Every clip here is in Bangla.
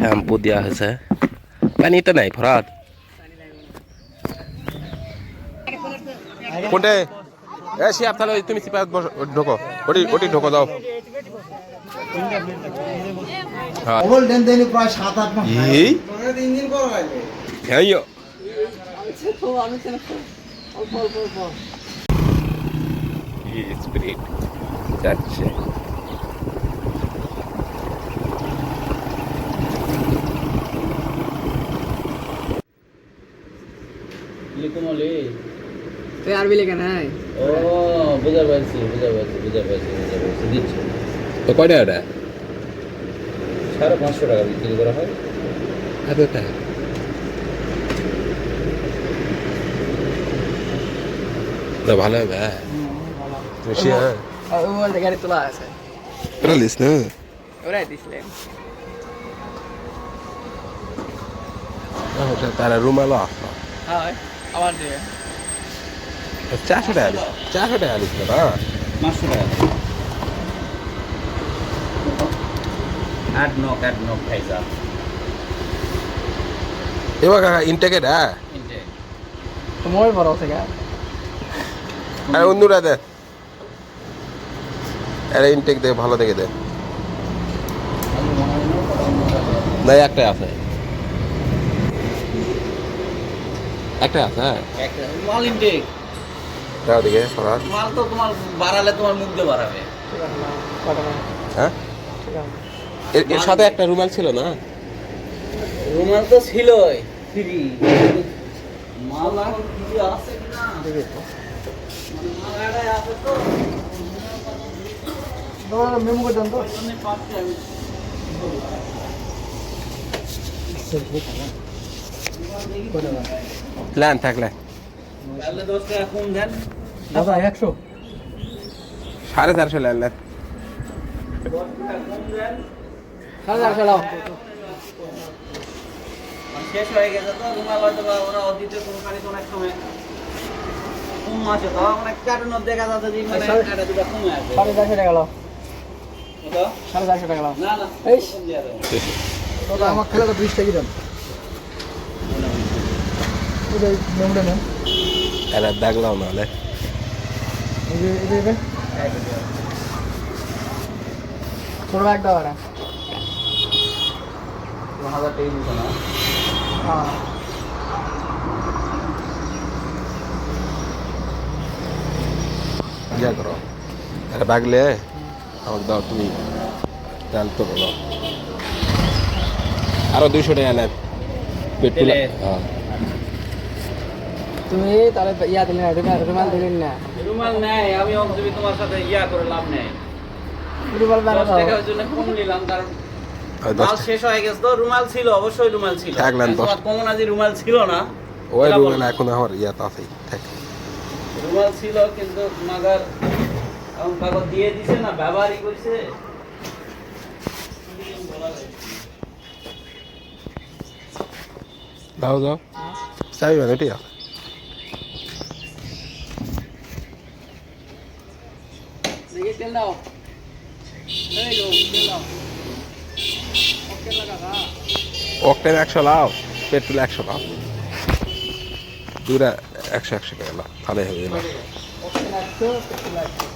শ্যাম্পু দেওয়া হয়েছে। পানিটা নাই ফরাত। কোনটে? এ শিয়াব তাহলে ওই তুমি সিপা বসো, ঢোকো। ওটি ওটি ঢোকো দাও হ্যাঁ। মোবাইল দেন দেন প্রায় সাত আট মাস এই ইঞ্জিন করা হয়নি হ্যাঁ স্পিরিট যাচ্ছে লিকুমলি তুই আরবি লেখা নাই ও বুঝা পারছি বুঝা পারছি বুঝা পারছি বুঝা পারছি দিচ্ছি। তো কয়টা ওটা সাড়ে পাঁচশো টাকা বিক্রি করা হয়। এত টাকা? তো ভালো হবে হ্যাঁ। বেশি হ্যাঁ। ও গাড়ি তোলা আছে। ওটা লিস না। ওরাই তারা রুমালও আসলো হ্যাঁ। আবার দিয়ে। চারশো টাকা লিস চারশো টাকা লিস না পাঁচশো টাকা। আট নক আট নক এবার কাকা তোমার বড় থেকে আর অন্যরা দে। আরে ইনটেক দে ভালো দেখে দে। না একটাই আছে। একটাই আছে হ্যাঁ। একটা মাল ইনটেক দাও দিকে ফরাজ মাল তো তোমার বাড়ালে তোমার মুখ দিয়ে বাড়াবে। হ্যাঁ? এর এর সাথে একটা রুমাল ছিল না? রুমাল তো ছিলই ফ্রি। মাল এখন কিছু আছে কিনা মানে মাল আড়াই আছে তো। মেমো করে দেন তো। ওখানে পাচ্ছি আমি প্ল্যান থাকলে দাদা একশো। সাড়ে চারশো লেন সাড়ে চারশো দাও। শেষ হয়ে গেছে তো হয়তো বা ওরা অনেক সময় কম আছে তো অনেক কার্টুন দেখা যাচ্ছে যে মানে কাটা দুটা কমে আছে। সাড়ে চারশো টাকা লাও সাড়ে চারশো টাকা লাও না না এই। আমার খেলে তো বিশ টাকা দেন যে এই যে ছোট ব্যাগ দাও এটা দু হাজার টাকা দিতো না হ্যাঁ করো। এরা বাগলে আমাকে দাও তুমি তেল তো বলো আরও দুইশো টাকা নেন পেট্রোল হ্যাঁ। তুমি তাহলে ইয়া দিলেন না রুমাল রুমাল দিলেন না। রুমাল নেই আমি তোমার সাথে ইয়া করে লাভ নেই। রুমাল দশ টাকার জন্য কম নিলাম কারণ মাল শেষ হয়ে গেছে তো রুমাল ছিল অবশ্যই রুমাল ছিল। থাকলেন দশ- কমন আজি রুমাল ছিল না। ওই রুমাল এখন আমার ইয়া তো আছেই থাক। রুমাল ছিল কিন্তু মাগার এখন কাগজ দিয়ে দিছে না ব্যবহারই করছে দাও দাও। চাবি মানে ঠিক আছে তেল দাও এই গো তেল দাও ওকে লাগা অকটেন একশো লাও পেট্রোল একশো লাও। দুটা একশো একশো টাকা লাও তাহলে হবে না ওকে লাগছো তেল লাগছো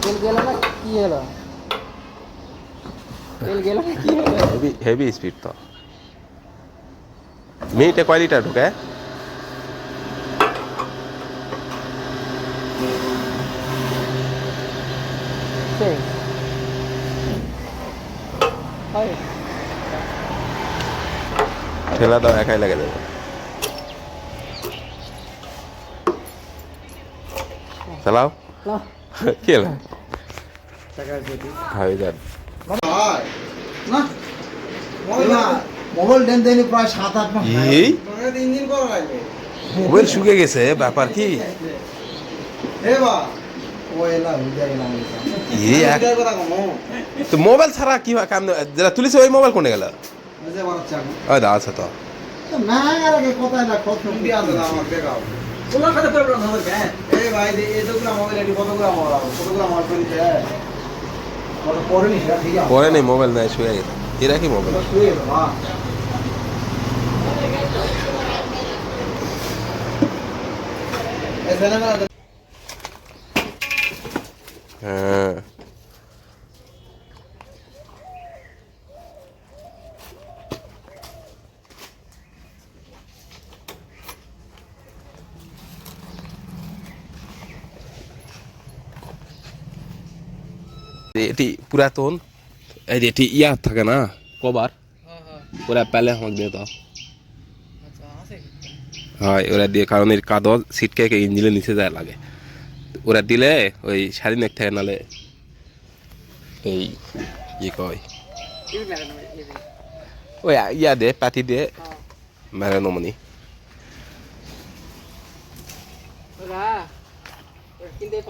তেল গেল না কি হলো তেল গেল কি হেভি হেভি স্পিড তো। মিনিটে কয় লিটার ঢুকে? ঠেলা দাও একাই লাগে দেবো। চালাও। কি হলো? হয়ে যান। না? মোবাইল মোবাইল দেন দেন প্রায় সাত আট মাস এই? ইঞ্জিন করা হয়নি মোবাইল শুকে গেছে ব্যাপার কি? কথা মোবাইল ছাড়া কি কাম যেটা তুলিছে ওই মোবাইল কোনে গেল? আছে তো। ম্যাঙ্গার আগে কোথায় না কত কি আছে আমার দেখাও ওনার সাথে করে বলুন আমাদের ব্যাগ এই ভাই দে এতগুলো মোবাইল নেই মোবাইল নাই শুয়ে গেছে এরা মোবাইল? শুয়ে এটি পুরাতন, এই যে এটি ইয়া থাকে না কবার ওরা পেলে আমাকে দিয়ে দাও। হয়, ওরা দিয়ে, কারণ এর কাগজ সিটকে ইঞ্জিনের নিচে যায় লাগে। ওরা দিলে ওই স্বাধীন এক থাকে নালে এই ই কয়? ওই ইয়া দে, পাতি দে মেরে নমনি ওরা ওরা কিনতে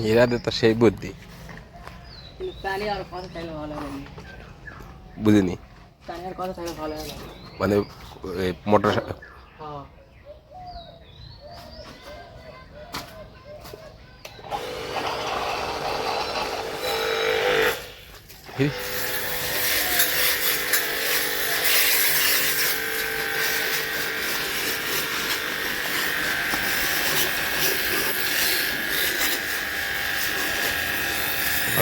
পাও এরা দে তো সেই বুদ্ধি। বুঝিনি? মানে মোটর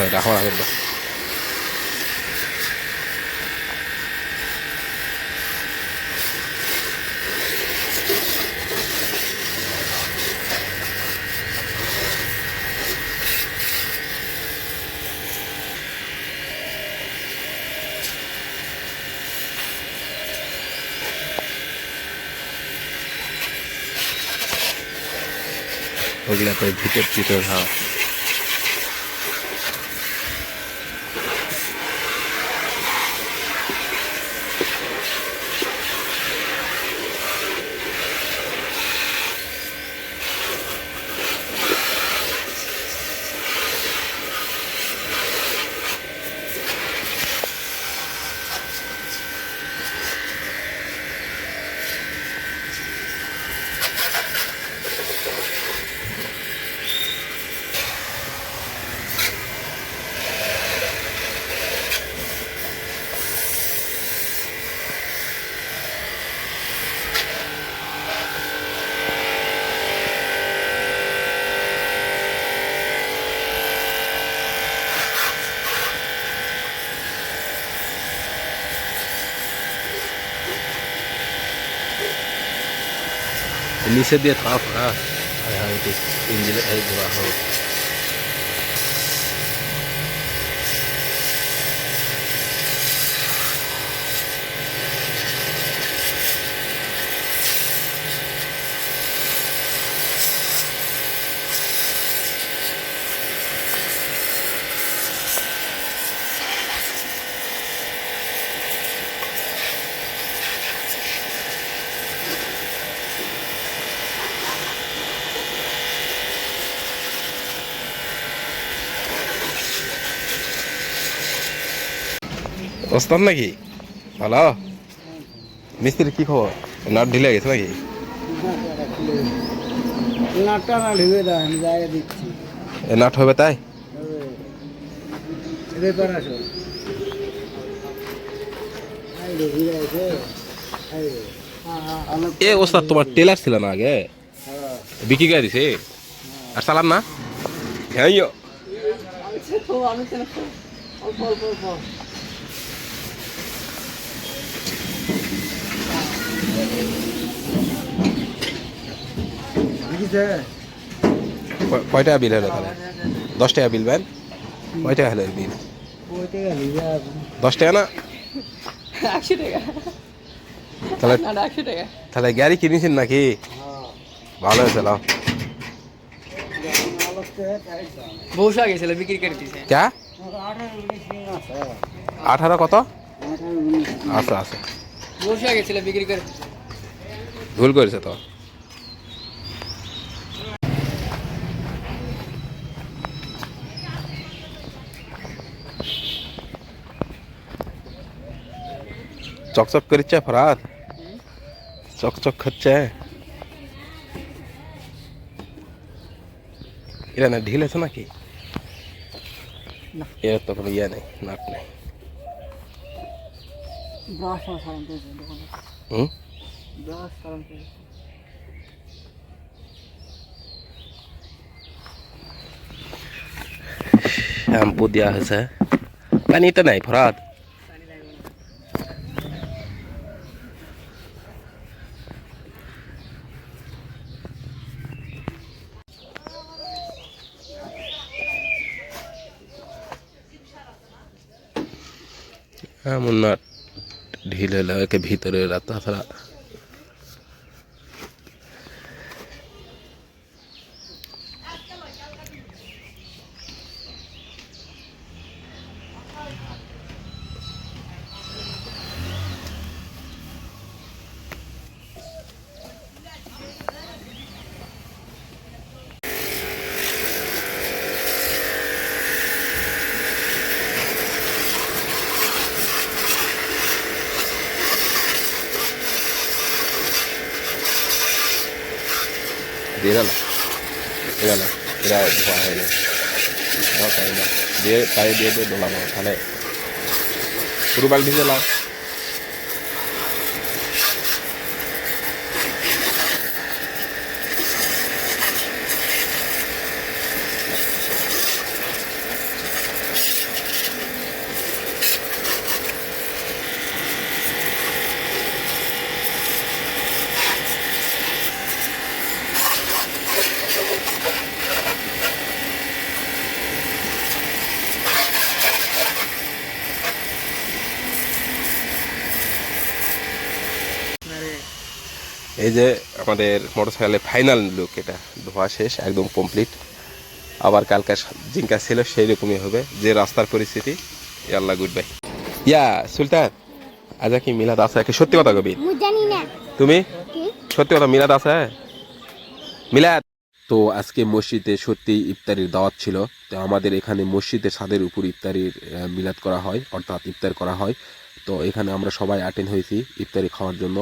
হ্যাঁ রাখো রাখো ওগুলা তো ভিতর ভিতর হ্যাঁ নিচে দিয়ে থাপ হ্যাঁ হ্যাঁ হ্যাঁ ইঞ্জিনে দেওয়া হোক ওস্তাদ নাকি? ভালো? মিস্ত্রি কি খবর? নাট ঢিলে গেছে নাকি? নাটটা না ঢুকে দাও আমি জায়গা দিচ্ছি এ নাট হবে তাই? রেপার আসো হ্যাঁ হ্যাঁ এ ওস্তাদ তোমার টেলার ছিল না আগে? বিক্রি করে দিছে? আর চালান না? হ্যাঁ ইয়ো। আমি তো আমি তো অল্প অল্প অল্প দেখিছে কয়- কয়টা বিল হলো তাহলে? হ্যাঁ, হ্যাঁ, হ্যাঁ। দশ টাকা বিল ব্যান কয় টাকা হলো বিল দশ টাকা না? একশো টাকা। তাহলে একশো টাকা। তাহলে গাড়ি কিনেছেন নাকি? ভালো হয়েছে লাও। বৌসা গেছিল বিক্রি করে দিছে। ক্যা আঠারো কত? আচ্ছা আচ্ছা। বৌসা গেছিল বিক্রি করে ভুল করেছে তো চকচক করছে ফরাদ চকচক হচ্ছে এরা না ঢিল আছে নাকি এর তো কোনো ইয়ে নেই নাট নেই ব্রাশ সারাম পেয়েছে দোকানে হুম সারাম পেয়েছে শ্যাম্পু দেওয়া হয়েছে পানি নাই ফরাদ এমন না ঢিল হলে একে ভিতরে রাত গেল। গেল। এরা ধোয়া হয়নি ধোয়া তাই না। দিয়ে পায়ে দিয়ে দিয়ে দোলাবো। তাহলে পুরো বালতি দিয়ে লাও। এই যে আমাদের মোটরসাইকেলের ফাইনাল লুক এটা। ধোয়া শেষ একদম কমপ্লিট আবার কালকে জিঙ্কা ছিল সেই রকমই হবে। যে রাস্তার পরিস্থিতি আল্লাহ গুড বাই ইয়া সুলতান আজ কি মিলাদ আছে? কি সত্যি কথা কবি? জানি না। তুমি? সত্যি কথা মিলাদ আছে? মিলাদ! তো আজকে মসজিদে সত্যি ইফতারির দাওয়াত ছিল। তো আমাদের এখানে মসজিদের ছাদের উপর ইফতারির মিলাদ করা হয় অর্থাৎ ইফতার করা হয়। তো এখানে আমরা সবাই অ্যাটেন্ড হয়েছি ইফতারি খাওয়ার জন্য।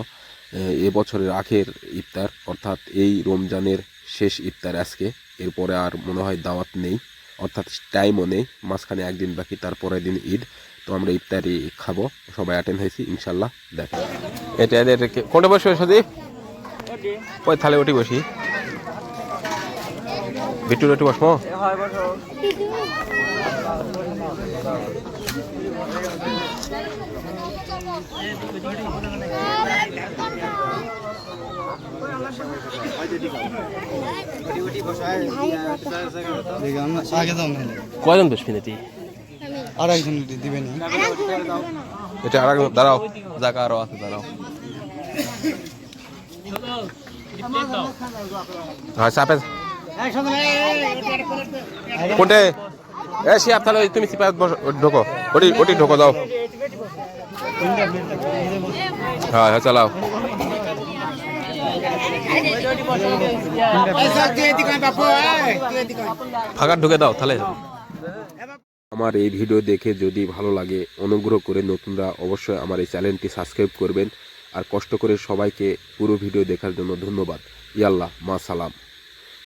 আহ, এ বছরের আখের ইফতার অর্থাৎ এই রমজানের শেষ ইফতার আজকে। এরপরে আর মনে হয় দাওয়াত নেই অর্থাৎ টাইমও নেই মাঝখানে একদিন বাকি তারপরের দিন ঈদ। তো আমরা ইফতারি খাব সবাই অ্যাটেন্ড হয়েছি ইনশাল্লাহ দেখা এটা এদের কোনটা বসে সদীপ ওই থালে ওটি বসি। আগে দাও না কয়জন বসবি নাকি আর একজন দিবেন এটা আর একজন- দাঁড়াও জায়গা আছে দাঁড়াও। হ্যাঁ চাপে কোনটে? এ শিয়াব তাহলে তুমি ঢোকো। ওটি ওটি ঢোকো দাও। হ্যাঁ হ্যাঁ চালাও। ফাঁকা ঢুকে দাও, তাহলে আমার এই ভিডিও দেখে যদি ভালো লাগে, অনুগ্রহ করে নতুনরা অবশ্যই আমার এই চ্যানেলটি সাবস্ক্রাইব করবেন। আর কষ্ট করে সবাইকে পুরো ভিডিও দেখার জন্য ধন্যবাদ। ইয়াল্লাহ, মা সালাম।